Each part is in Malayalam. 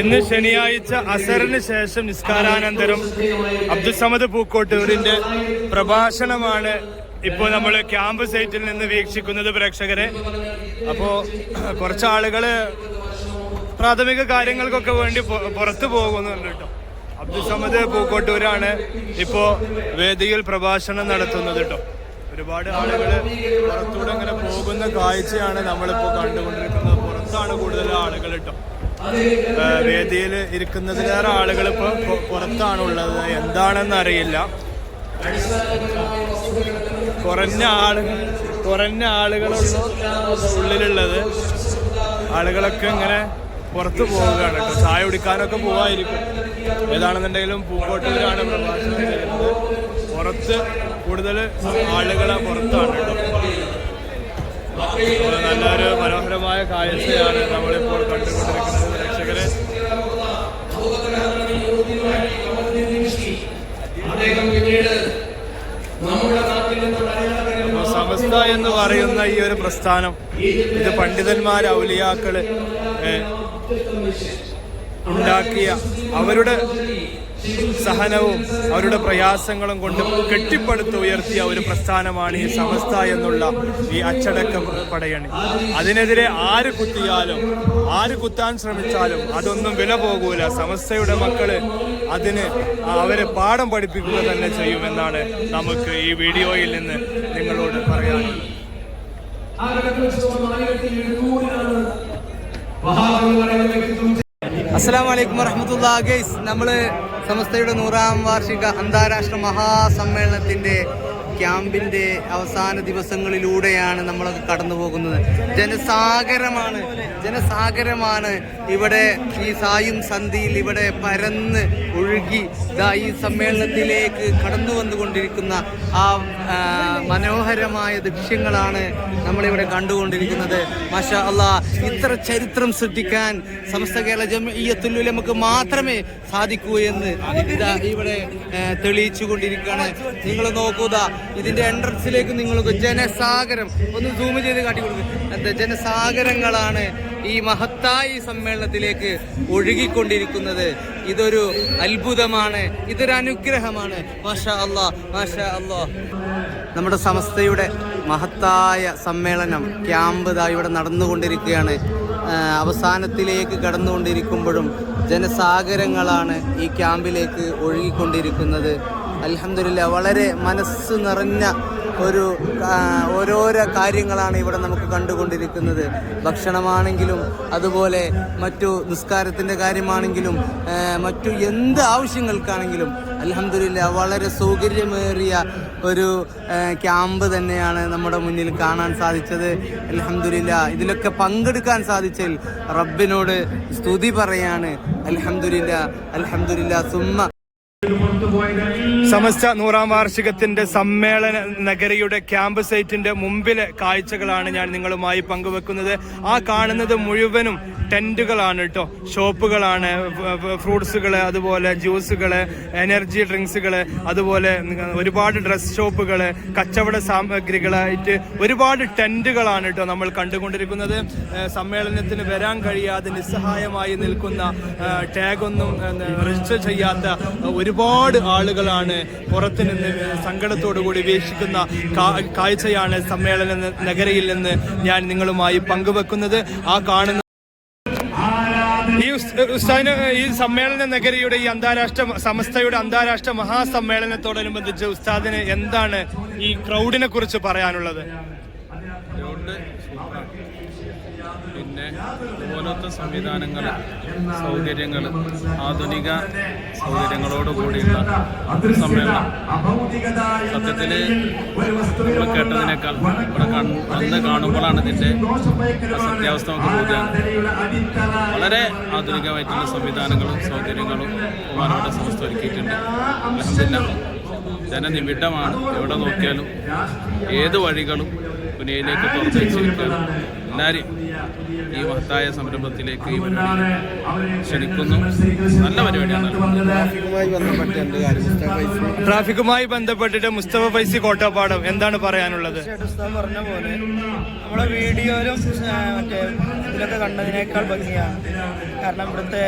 ഇന്ന് ശനിയാഴ്ച അസറിന് ശേഷം നിസ്കാരാനന്തരം അബ്ദുസമദ് പൂക്കോട്ടൂരിന്റെ പ്രഭാഷണമാണ് ഇപ്പോൾ നമ്മൾ ക്യാമ്പ് സൈറ്റിൽ നിന്ന് വീക്ഷിക്കുന്നത് പ്രേക്ഷകരെ. അപ്പോ കുറച്ച് പ്രാഥമിക കാര്യങ്ങൾക്കൊക്കെ വേണ്ടി പുറത്തു പോകുന്നുണ്ട് കേട്ടോ. അബ്ദുസമദ് പൂക്കോട്ടൂരാണ് ഇപ്പോ വേദിയിൽ പ്രഭാഷണം നടത്തുന്നത് കേട്ടോ. ഒരുപാട് ആളുകൾ പുറത്തൂടെ ഇങ്ങനെ പോകുന്ന കാഴ്ചയാണ് നമ്മളിപ്പോ കണ്ടുകൊണ്ടിരിക്കുന്നത്. പുറത്താണ് കൂടുതൽ ആളുകൾ കേട്ടോ. വേദിയിൽ ഇരിക്കുന്നതിലേറെ ആളുകൾ ഇപ്പോൾ പുറത്താണുള്ളത്. എന്താണെന്ന് അറിയില്ല. കുറഞ്ഞ ആളുകൾ കുറഞ്ഞ ആളുകളുള്ള ഉള്ളിലുള്ളത്. ആളുകളൊക്കെ ഇങ്ങനെ പുറത്തു പോവുകയാണ് കേട്ടോ. ചായ കുടിക്കാനൊക്കെ പോവായിരിക്കും. ഏതാണെന്നുണ്ടെങ്കിലും പൂക്കോട്ടൂരാണ് പുറത്ത് കൂടുതൽ ആളുകളെ പുറത്താണ് കേട്ടോ. നല്ലൊരു മനോഹരമായ കാഴ്ചയാണ് നമ്മളിപ്പോൾ കണ്ടുകൊണ്ടിരിക്കുന്നത്. അപ്പോൾ സമസ്ത എന്ന് പറയുന്ന ഈ ഒരു പ്രസ്ഥാനം ഇത് പണ്ഡിതന്മാർ ഔലിയാക്കൾ ഉണ്ടാക്കിയ അവരുടെ സഹനവും അവരുടെ പ്രയാസങ്ങളും കൊണ്ട് കെട്ടിപ്പടുത്ത് ഉയർത്തിയ ഒരു പ്രസ്ഥാനമാണ് ഈ സമസ്ത എന്നുള്ള ഈ അച്ചടക്ക പടയണി അതിനെതിരെ ആര് കുത്തിയാലും ആര് കുത്താൻ ശ്രമിച്ചാലും അതൊന്നും വില പോകൂല. സമസ്തയുടെ മക്കൾ അതിന് അവരെ പാഠം പഠിപ്പിക്കുക തന്നെ ചെയ്യുമെന്നാണ് നമുക്ക് ഈ വീഡിയോയിൽ നിന്ന് നിങ്ങളോട് പറയാനുള്ളത് അസ്സാം വലൈക്കും വറഹമത്തുള്ള ഗൈസ്. നമ്മൾ സമസ്തയുടെ നൂറാം വാർഷിക അന്താരാഷ്ട്ര മഹാസമ്മേളനത്തിന്റെ ക്യാമ്പിന്റെ അവസാന ദിവസങ്ങളിലൂടെയാണ് നമ്മളൊക്കെ കടന്നു പോകുന്നത് ജനസാഗരമാണ്. ജനസാഗരമാണ് ഇവിടെ ഈ സായും സന്ധിയിൽ ഇവിടെ പരന്ന് ഒഴുകി ഈ സമ്മേളനത്തിലേക്ക് കടന്നു വന്നുകൊണ്ടിരിക്കുന്ന ആ മനോഹരമായ ദൃശ്യങ്ങളാണ് നമ്മളിവിടെ കണ്ടുകൊണ്ടിരിക്കുന്നത്. മാഷാ അള്ളാ ഇത്ര ചരിത്രം സൃഷ്ടിക്കാൻ സമസ്ത കേരള ജമീയത്തുൽ നമുക്ക് മാത്രമേ സാധിക്കൂ എന്ന് ഇതാ ഇവിടെ തെളിയിച്ചു കൊണ്ടിരിക്കുകയാണ് നിങ്ങൾ നോക്കൂത ഇതിന്റെ എൻട്രൻസിലേക്ക് നിങ്ങൾ നോക്കൂ. ജനസാഗരം ഒന്ന് സൂം ചെയ്ത് കാട്ടി കൊടുക്കും. എന്താ ജനസാഗരങ്ങളാണ് ഈ മഹത്തായ സമ്മേളനത്തിലേക്ക് ഒഴുകിക്കൊണ്ടിരിക്കുന്നത്. ഇതൊരു അത്ഭുതമാണ്. ഇതൊരു അനുഗ്രഹമാണ്. മാഷാ അള്ളാ മാഷാ അള്ളാ. നമ്മുടെ സമസ്തയുടെ മഹത്തായ സമ്മേളനം ക്യാമ്പ് ഇവിടെ നടന്നുകൊണ്ടിരിക്കുകയാണ്. അവസാനത്തിലേക്ക് കടന്നുകൊണ്ടിരിക്കുമ്പോഴും ജനസാഗരങ്ങളാണ് ഈ ക്യാമ്പിലേക്ക് ഒഴുകിക്കൊണ്ടിരിക്കുന്നത്. അൽഹംദുലില്ലാ വളരെ മനസ്സ് നിറഞ്ഞ ഒരു ഓരോരോ കാര്യങ്ങളാണ് ഇവിടെ നമുക്ക് കണ്ടുകൊണ്ടിരിക്കുന്നത്. ഭക്ഷണമാണെങ്കിലും അതുപോലെ മറ്റു നിസ്കാരത്തിന്റെ കാര്യമാണെങ്കിലും മറ്റു എന്ത് ആവശ്യങ്ങൾക്കാണെങ്കിലും അലഹമില്ല വളരെ സൗകര്യമേറിയ ഒരു ക്യാമ്പ് തന്നെയാണ് നമ്മുടെ മുന്നിൽ കാണാൻ സാധിച്ചത്. അലഹമില്ല ഇതിലൊക്കെ പങ്കെടുക്കാൻ സാധിച്ചതിൽ റബ്ബിനോട് സ്തുതി പറയാണ്. അലഹമില്ല അലഹമില്ല സുമ്മ. സമസ്ത നൂറാം വാർഷികത്തിന്റെ സമ്മേളന നഗരിയുടെ ക്യാമ്പ് സൈറ്റിന്റെ മുമ്പിലെ കാഴ്ചകളാണ് ഞാൻ നിങ്ങളുമായി പങ്കുവെക്കുന്നത്. ആ കാണുന്നത് മുഴുവനും ടെന്റുകളാണ് കേട്ടോ ഷോപ്പുകളാണ് ഫ്രൂട്ട്സുകൾ അതുപോലെ ജ്യൂസുകൾ എനർജി ഡ്രിങ്ക്സുകൾ അതുപോലെ ഒരുപാട് ഡ്രസ് ഷോപ്പുകൾ കച്ചവട സാമഗ്രികളായിട്ട് ഒരുപാട് ടെന്റുകളാണ് കേട്ടോ നമ്മൾ കണ്ടുകൊണ്ടിരിക്കുന്നത്. സമ്മേളനത്തിന് വരാൻ കഴിയാതെ നിസ്സഹായമായി നിൽക്കുന്ന ടാഗൊന്നും രജിസ്റ്റർ ചെയ്യാത്ത ഒരുപാട് ആളുകളാണ് പുറത്ത് നിന്ന് സങ്കടത്തോടു കൂടി വീക്ഷിക്കുന്ന കാഴ്ചയാണ് സമ്മേളന നഗരയിൽ നിന്ന് ഞാൻ നിങ്ങളുമായി പങ്കുവെക്കുന്നത്. ആ കാണുന്ന ഈ ഉസ്താന ഈ സമ്മേളന നഗരിയുടെ ഈ അന്താരാഷ്ട്ര സമസ്തയുടെ അന്താരാഷ്ട്ര മഹാസമ്മേളനത്തോടനുബന്ധിച്ച് ഉസ്താദിന് എന്താണ് ഈ ക്രൗഡിനെ കുറിച്ച് പറയാനുള്ളത്? പിന്നെ ഇതുപോലത്തെ സംവിധാനങ്ങൾ സൗകര്യങ്ങൾ ആധുനിക സൗകര്യങ്ങളോട് കൂടിയുള്ള ഒരു സമ്മേളനം. സത്യത്തിൽ നമ്മൾ കേട്ടതിനേക്കാൾ ഇവിടെ വന്ന് കാണുമ്പോഴാണ് ഇതിന്റെ സത്യാവസ്ഥ വളരെ ആധുനികമായിട്ടുള്ള സംവിധാനങ്ങളും സൗകര്യങ്ങളും ബഹുമാനപ്പെട്ട സംസ്ഥ ഒരുക്കിയിട്ടുണ്ട് അലഹമില്ല ജനനിബിഡമാണ്. എവിടെ നോക്കിയാലും ഏത് വഴികളും പുനയിലേക്ക് തുറന്നു വെച്ചിരിക്കുകയാണ് എല്ലാവരെയും ഈ മഹത്തായ സംരംഭത്തിലേക്ക് ഈ ക്ഷണിക്കുന്നു. നല്ല പരിപാടിയാണ്. ട്രാഫിക്കുമായി ബന്ധപ്പെട്ടിട്ട് മുസ്തഫ ഫൈസി കോട്ടപ്പാടം എന്താണ് പറയാനുള്ളത്? പറഞ്ഞ പോലെ നമ്മളെ വീഡിയോയിലും മറ്റേ ഇതിലൊക്കെ കണ്ടതിനേക്കാൾ ഭംഗിയാണ് കാരണം ഇവിടുത്തെ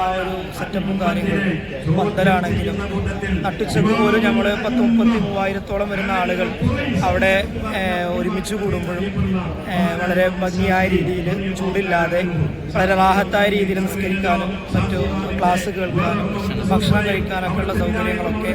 ആ ഒരു സെറ്റപ്പും കാര്യങ്ങളും. പന്തലാണെങ്കിലും നട്ടുച്ചക്ക് പോലും നമ്മൾ പത്ത് മുപ്പത്തി മൂവായിരത്തോളം വരുന്ന ആളുകൾ അവിടെ ഒരുമിച്ച് കൂടുമ്പോഴും വളരെ ഭംഗിയായ രീതിയിൽ ചൂടില്ലാതെ വളരെ റാഹത്തായ രീതിയിൽ നിസ്കരിക്കാനും മറ്റു ക്ലാസ് കേൾക്കാനും ഭക്ഷണം കഴിക്കാനൊക്കെ ഉള്ള സൗകര്യങ്ങളൊക്കെ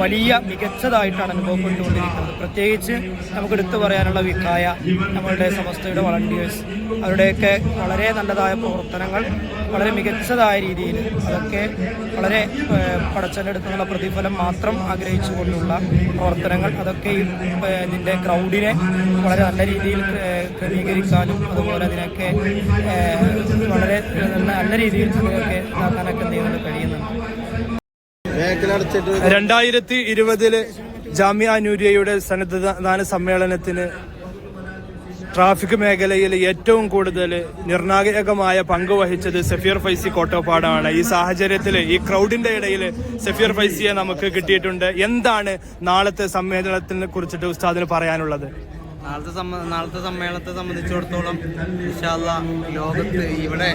വലിയ മികച്ചതായിട്ടാണ് അനുഭവപ്പെട്ടുകൊണ്ടിരിക്കുന്നത്. പ്രത്യേകിച്ച് നമുക്ക് എടുത്തു പറയാനുള്ള വിക്കായ നമ്മളുടെ സമസ്തയുടെ വളണ്ടിയേഴ്സ്. അവരുടെയൊക്കെ വളരെ നല്ലതായ പ്രവർത്തനങ്ങൾ വളരെ മികച്ചതായ രീതിയിൽ അതൊക്കെ വളരെ പടച്ചെടുത്തുള്ള പ്രതിഫലം മാത്രം ആഗ്രഹിച്ചുകൊണ്ടുള്ള പ്രവർത്തനങ്ങൾ. അതൊക്കെ ഇതിന്റെ ക്രൗഡിനെ വളരെ നല്ല രീതിയിൽ ഏഹ്, ക്രമീകരിക്കാനും അതുപോലെ അതിനൊക്കെ വളരെ നല്ല രീതിയിൽ ഇതിനൊക്കെ ഇതാക്കാനൊക്കെ ചെയ്യുന്നുണ്ട് കഴിയുന്നുണ്ട്? രണ്ടായിരത്തി ഇരുപതിൽ ജാമ്യ നൂരിയയുടെ സന്നദ്ധദാന സമ്മേളനത്തിന് ട്രാഫിക് മേഖലയിൽ ഏറ്റവും കൂടുതൽ നിർണായകമായ പങ്ക് വഹിച്ചത് സഫീർ ഫൈസി കോട്ടോപ്പാടാണ്. ഈ സാഹചര്യത്തിൽ ഈ ക്രൗഡിന്റെ ഇടയിൽ സഫീർ ഫൈസിയെ നമുക്ക് കിട്ടിയിട്ടുണ്ട്. എന്താണ് നാളത്തെ സമ്മേളനത്തിനെ കുറിച്ചിട്ട് ഉസ്താദിന് പറയാനുള്ളത്? നാളത്തെ സമ്മ നാളത്തെ സമ്മേളനത്തെ സംബന്ധിച്ചിടത്തോളം വിശാല ലോകത്ത് ഇവിടെ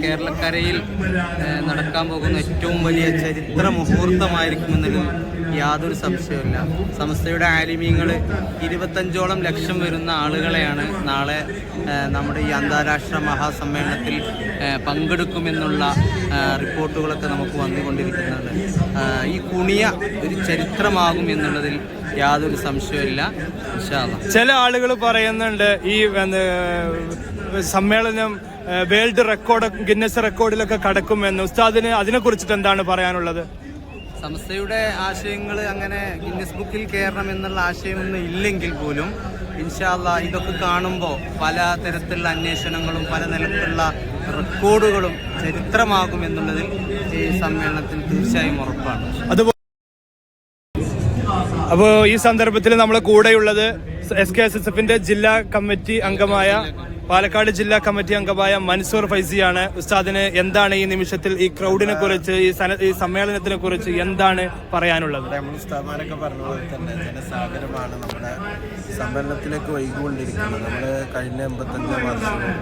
കേരളക്കരയിൽ നടക്കാൻ പോകുന്ന ഏറ്റവും വലിയ ചരിത്ര മുഹൂർത്തമായിരിക്കുമെന്നതിൽ യാതൊരു സംശയവുമില്ല. സംസ്ഥയുടെ ആലിമീങ്ങൾ ഇരുപത്തഞ്ചോളം ലക്ഷം വരുന്ന ആളുകളെയാണ് നാളെ നമ്മുടെ ഈ അന്താരാഷ്ട്ര മഹാസമ്മേളനത്തിൽ പങ്കെടുക്കുമെന്നുള്ള റിപ്പോർട്ടുകളൊക്കെ നമുക്ക് വന്നുകൊണ്ടിരിക്കുന്നുണ്ട്. ഈ കുണിയ ഒരു ചരിത്രമാകും എന്നുള്ളതിൽ യാതൊരു സംശയവുമില്ല ഇൻഷാല്ല ചില ആളുകൾ പറയുന്നുണ്ട് ഈ സമ്മേളനം വേൾഡ് റെക്കോർഡ് ഗിന്നസ് റെക്കോർഡിലൊക്കെ കടക്കുമെന്ന്. ഉസ്താദിന് അതിനെ കുറിച്ചിട്ട് എന്താണ് പറയാനുള്ളത്? സംസ്ഥയുടെ ആശയങ്ങൾ അങ്ങനെ ഗിന്നസ് ബുക്കിൽ കയറണം എന്നുള്ള ആശയമൊന്നും ഇല്ലെങ്കിൽ പോലും ഇൻഷാല്ല ഇതൊക്കെ കാണുമ്പോൾ പല തരത്തിലുള്ള അന്വേഷണങ്ങളും പല നിലത്തിലുള്ള റെക്കോർഡുകളും ചരിത്രമാകും എന്നുള്ളതിൽ ഈ സമ്മേളനത്തിൽ തീർച്ചയായും ഉറപ്പാണ്. അപ്പോൾ ഈ സന്ദർഭത്തിൽ നമ്മളെ കൂടെയുള്ളത് എസ് കെ എസ് എസ് എഫിന്റെ ജില്ലാ കമ്മിറ്റി അംഗമായ പാലക്കാട് ജില്ലാ കമ്മിറ്റി അംഗമായ മൻസൂർ ഫൈസിയാണ്. ഉസ്താദിന് എന്താണ് ഈ നിമിഷത്തിൽ ഈ ക്രൗഡിനെ കുറിച്ച് ഈ ഈ സമ്മേളനത്തിനെ കുറിച്ച് എന്താണ് പറയാനുള്ളത്? ഉസ്താദ്മാരൊക്കെ പറഞ്ഞ പോലെ തന്നെ ജനസാഗരമാണ് നമ്മുടെ സമ്മേളനത്തിലേക്ക് വൈകിക്കൊണ്ടിരിക്കുന്നത്. നമ്മൾ കഴിഞ്ഞ എൺപത്തഞ്ചാം വർഷവും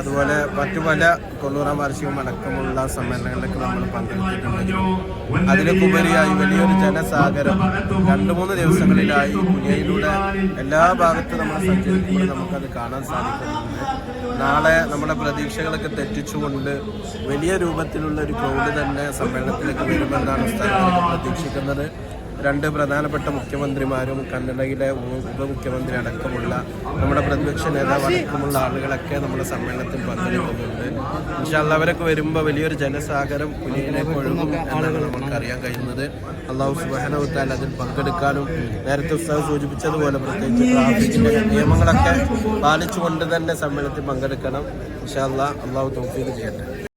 അതുപോലെ മറ്റു പല തൊണ്ണൂറാം വാർഷികം അടക്കമുള്ള സമ്മേളനങ്ങളിലൊക്കെ നമ്മൾ പങ്കെടുത്തിട്ടുണ്ടെങ്കിലും അതിലൊക്കുപരിയായി വലിയൊരു ജനസാഗരം രണ്ട് മൂന്ന് ദിവസങ്ങളിലായി കുനിയയിലൂടെ എല്ലാ ഭാഗത്തും നമ്മൾ സഞ്ചരിക്കുമ്പോൾ നമുക്കത് കാണാൻ സാധിക്കുന്നുണ്ട്. നാളെ നമ്മുടെ പ്രതീക്ഷകളൊക്കെ തെറ്റിച്ചുകൊണ്ട് വലിയ രൂപത്തിലുള്ള ഒരു ക്രൗഡ് തന്നെ സമ്മേളനത്തിലേക്ക് വരുമെന്നാണ് സ്ഥാപനം പ്രതീക്ഷിക്കുന്നത്. രണ്ട് പ്രധാനപ്പെട്ട മുഖ്യമന്ത്രിമാരും കന്നഡയിലെ ഉപമുഖ്യമന്ത്രി അടക്കമുള്ള നമ്മുടെ പ്രതിപക്ഷ നേതാവ് അടക്കമുള്ള ആളുകളൊക്കെ നമ്മുടെ സമ്മേളനത്തിൽ പങ്കെടുക്കുന്നുണ്ട്. ഇൻഷാല്ല അവരൊക്കെ വരുമ്പോൾ വലിയൊരു ജനസാഗരം കുനിയിലേക്ക് ഒഴുകും എന്നാണ് നമുക്ക് അറിയാൻ കഴിയുന്നത് അള്ളാഹു സുബാനവുത്താൽ അതിൽ പങ്കെടുക്കാനും നേരത്തെ ഉത്സവം സൂചിപ്പിച്ചതുപോലെ പ്രത്യേകിച്ച് ട്രാഫിക്കിന്റെ നിയമങ്ങളൊക്കെ പാലിച്ചുകൊണ്ട് തന്നെ സമ്മേളനത്തിൽ പങ്കെടുക്കണം. ഇൻഷാല്ല അള്ളാഹു തൗഫീഖ് ചെയ്യട്ടെ.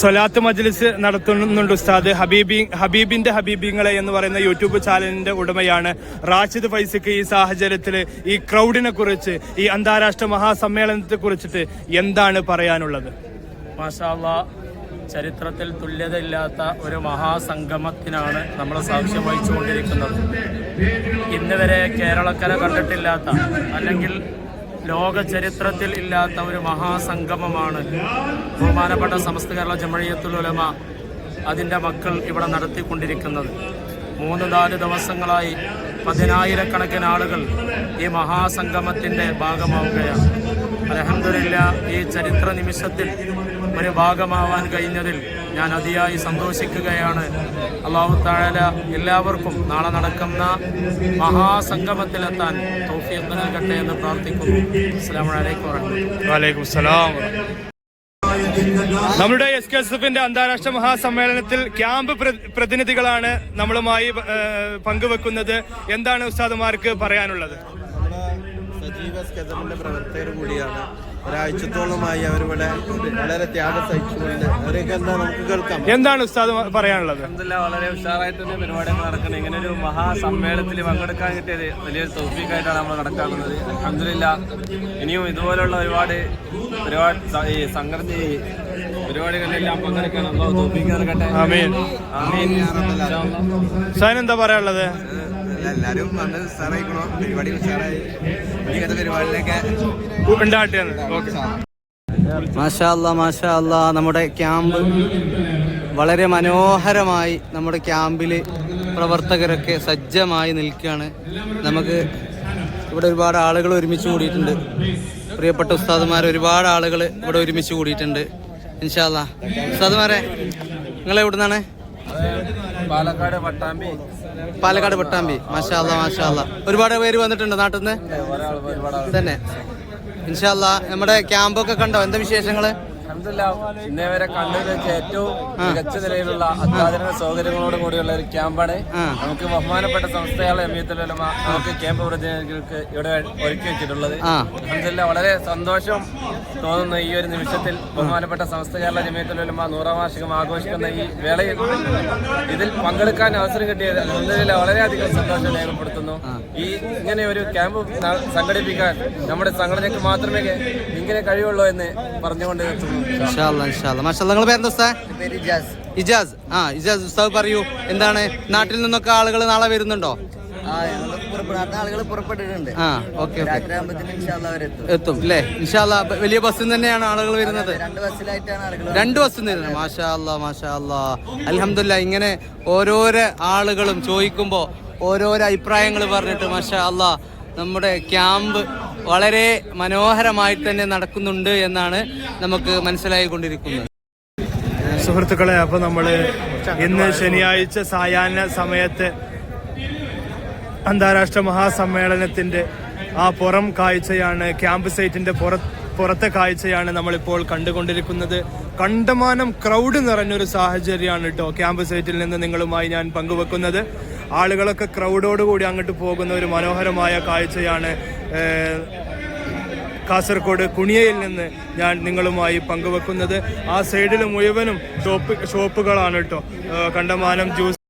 സ്വലാത്ത് മജ്ലിസ് നടത്തുന്നുണ്ട് ഉസ്താദ്. ഹബീബി ഹബീബിന്റെ ഹബീബിങ്ങളെ എന്ന് പറയുന്ന യൂട്യൂബ് ചാനലിന്റെ ഉടമയാണ് റാഷിദ് ഫൈസിക്ക് ഈ സാഹചര്യത്തിൽ ഈ ക്രൗഡിനെ കുറിച്ച് ഈ അന്താരാഷ്ട്ര മഹാസമ്മേളനത്തെ കുറിച്ചിട്ട് എന്താണ് പറയാനുള്ളത്? ചരിത്രത്തിൽ തുല്യതയില്ലാത്ത ഒരു മഹാസംഗമത്തിനാണ് നമ്മൾ സാക്ഷ്യം വഹിച്ചുകൊണ്ടിരിക്കുന്നത്. ഇന്ന് വരെ കേരളക്കര കണ്ടിട്ടില്ലാത്ത അല്ലെങ്കിൽ ലോക ചരിത്രത്തിൽ ഇല്ലാത്ത ഒരു മഹാസംഗമമാണ് ബഹുമാനപ്പെട്ട സമസ്ത കേരള ജമഴിയത്തുൽ ഉലമ അതിന്റെ മക്കൾ ഇവിടെ നടത്തിക്കൊണ്ടിരിക്കുന്നത്. മൂന്ന് നാല് ദിവസങ്ങളായി പതിനായിരക്കണക്കിന് ആളുകൾ ഈ മഹാസംഗമത്തിന്റെ ഭാഗമാവുകയാണ്. അലഹമില്ല ഈ ചരിത്ര നിമിഷത്തിൽ ഒരു ഭാഗമാവാൻ കഴിഞ്ഞതിൽ ഞാൻ അതിയായി സന്തോഷിക്കുകയാണ്. അള്ളാഹു താഴല എല്ലാവർക്കും നാളെ നടക്കുന്ന മഹാസംഗമത്തിലെത്താൻ തൗഫീഖ് നൽകട്ടെ എന്ന് പ്രാർത്ഥിക്കുന്നു. അസ്സാം നമ്മുടെ എസ് കെ എസ് എഫിന്റെ അന്താരാഷ്ട്ര മഹാസമ്മേളനത്തിൽ ക്യാമ്പ് പ്രതിനിധികളാണ് നമ്മളുമായി പങ്കുവെക്കുന്നത്. എന്താണ് ഉസ്താദുമാർക്ക് പറയാനുള്ളത്? സജീവ സ്കെസമിന്റെ പ്രവർത്തകർ കൂടിയാണ്. ഒരാഴ്ചത്തോളമായി അവരിവിടെ വളരെ ത്യാഗം സഹിച്ചുകൊണ്ട് അവരൊക്കെ എന്താ നമുക്ക് കേൾക്കാം. എന്താണ് ഉസ്താദ് പറയാനുള്ളത്? എന്തെല്ലാം വളരെ ഉഷാറായിട്ട് തന്നെ പരിപാടികൾ നടക്കുന്നത്. ഇങ്ങനെ ഒരു മഹാസമ്മേളനത്തിൽ പങ്കെടുക്കാൻ കിട്ടിയത് വലിയൊരു തോഫിക്കായിട്ടാണ് നമ്മൾ നടക്കാറുള്ളത്. അഹമ്മദില്ല ഇനിയും ഇതുപോലുള്ള ഒരുപാട് ഒരുപാട് ഈ സംഘടന പരിപാടികളിലെല്ലാം പങ്കെടുക്കാൻ അള്ളാഹു ആമീൻ. ഇൻഷാ അല്ലാ. എന്താ പറയാനുള്ളത്? എല്ലാവരും വന്ന് സാറായിക്കണോ പരിപാടി ഇങ്ങനത്തെ പരിപാടിയിലൊക്കെ മാഷാല്ല മാഷാല്ല നമ്മുടെ ക്യാമ്പ് വളരെ മനോഹരമായി നമ്മുടെ ക്യാമ്പിൽ പ്രവർത്തകരൊക്കെ സജ്ജമായി നിൽക്കുകയാണ്. നമുക്ക് ഇവിടെ ഒരുപാട് ആളുകൾ ഒരുമിച്ച് കൂടിയിട്ടുണ്ട്. പ്രിയപ്പെട്ട ഉസ്താദുമാർ ഒരുപാട് ആളുകൾ ഇവിടെ ഒരുമിച്ച് കൂടിയിട്ടുണ്ട്. ഇൻഷാല്ലാ ഉസ്താദുമാരെ നിങ്ങൾ എവിടുന്നാണ് പാലക്കാട് പട്ടാമ്പി. പാലക്കാട് പട്ടാമ്പി. മാഷാ മാഷാല്ല മാഷാ അല്ലാ ഒരുപാട് പേര് വന്നിട്ടുണ്ട് നാട്ടിൽ നിന്ന് തന്നെ ഇൻഷാല്ല നമ്മുടെ ക്യാമ്പൊക്കെ കണ്ടോ? എന്താ വിശേഷങ്ങൾ? അൽഹംദുലില്ലാ, ഇന്നേ വരെ കണ്ടതിൽ വെച്ച് ഏറ്റവും മികച്ച നിലയിലുള്ള അത്യാധുനിക സൗകര്യങ്ങളോട് കൂടിയുള്ള ഒരു ക്യാമ്പാണ്. നമുക്ക് ബഹുമാനപ്പെട്ട സംസ്ഥയാളെ എമിയത്തുലമ നമുക്ക് ക്യാമ്പ് പ്രതിനിധികൾക്ക് ഇവിടെ ഒരുക്കി വെച്ചിട്ടുള്ളത്. ആ. വളരെ സന്തോഷം തോന്നുന്ന ഈ ഒരു നിമിഷത്തിൽ ബഹുമാനപ്പെട്ട സംസ്ഥ കേരള ജമിയത്തുലമ നൂറാം വാർഷികം ആഘോഷിക്കുന്ന ഈ വേളയിൽ ഇതിൽ പങ്കെടുക്കാൻ അവസരം കിട്ടിയത് അൽഹംദുലില്ലാ, വളരെയധികം സന്തോഷം രേഖപ്പെടുത്തുന്നു. ഈ ഇങ്ങനെ ഒരു ക്യാമ്പ് സംഘടിപ്പിക്കാൻ നമ്മുടെ സംഘടനയ്ക്ക് മാത്രമേ ഇങ്ങനെ കഴിയുള്ളൂ എന്ന് പറഞ്ഞുകൊണ്ട് നിർത്തുന്നു. ഇൻഷാല്ല ഇൻഷാല്ല മാഷാല്ല നിങ്ങൾ പേരെന്താ ഉസ്താദ്? ഇജാസ്. ആ ഇജാസ് ഉസ്താദ് പറയൂ. എന്താണ്? നാട്ടിൽ നിന്നൊക്കെ ആളുകൾ നാളെ വരുന്നുണ്ടോ? ആ ഓക്കെ എത്തും. അല്ലേ ഇൻഷാല്ല വലിയ ബസ്സിൽ തന്നെയാണ് ആളുകൾ വരുന്നത്? രണ്ട് ബസ് ആളുകൾ രണ്ട് ബസ്സിൽ നിന്ന് മാഷാ അല്ലാ മാഷാ അല്ലാ അലഹമില്ല ഇങ്ങനെ ഓരോരോ ആളുകളും ചോദിക്കുമ്പോൾ ഓരോരോ അഭിപ്രായങ്ങൾ പറഞ്ഞിട്ട് മാഷാ അല്ലാ നമ്മുടെ ക്യാമ്പ് വളരെ മനോഹരമായി തന്നെ നടക്കുന്നുണ്ട് എന്നാണ് നമുക്ക് മനസ്സിലായിക്കൊണ്ടിരിക്കുന്നത്. സുഹൃത്തുക്കളെ അപ്പൊ നമ്മൾ ഇന്ന് ശനിയാഴ്ച സായാഹ്ന സമയത്ത് അന്താരാഷ്ട്ര മഹാസമ്മേളനത്തിന്റെ ആ പുറം കാഴ്ചയാണ് ക്യാമ്പ് സൈറ്റിന്റെ പുറ പുറത്തെ കാഴ്ചയാണ് നമ്മളിപ്പോൾ കണ്ടുകൊണ്ടിരിക്കുന്നത്. കണ്ടമാനം ക്രൗഡ് നിറഞ്ഞൊരു സാഹചര്യമാണ് കേട്ടോ ക്യാമ്പ് സൈറ്റിൽ നിന്ന് നിങ്ങളുമായി ഞാൻ പങ്കുവെക്കുന്നത്. ആളുകളൊക്കെ ക്രൗഡോടുകൂടി അങ്ങോട്ട് പോകുന്ന ഒരു മനോഹരമായ കാഴ്ചയാണ് കാസർഗോഡ് കുണിയയിൽ നിന്ന് ഞാൻ നിങ്ങളുമായി പങ്കുവെക്കുന്നത്. ആ സൈഡിൽ മുഴുവനും ഷോപ്പ് ഷോപ്പുകളാണ് കേട്ടോ. കണ്ടമാനം ജ്യൂസ്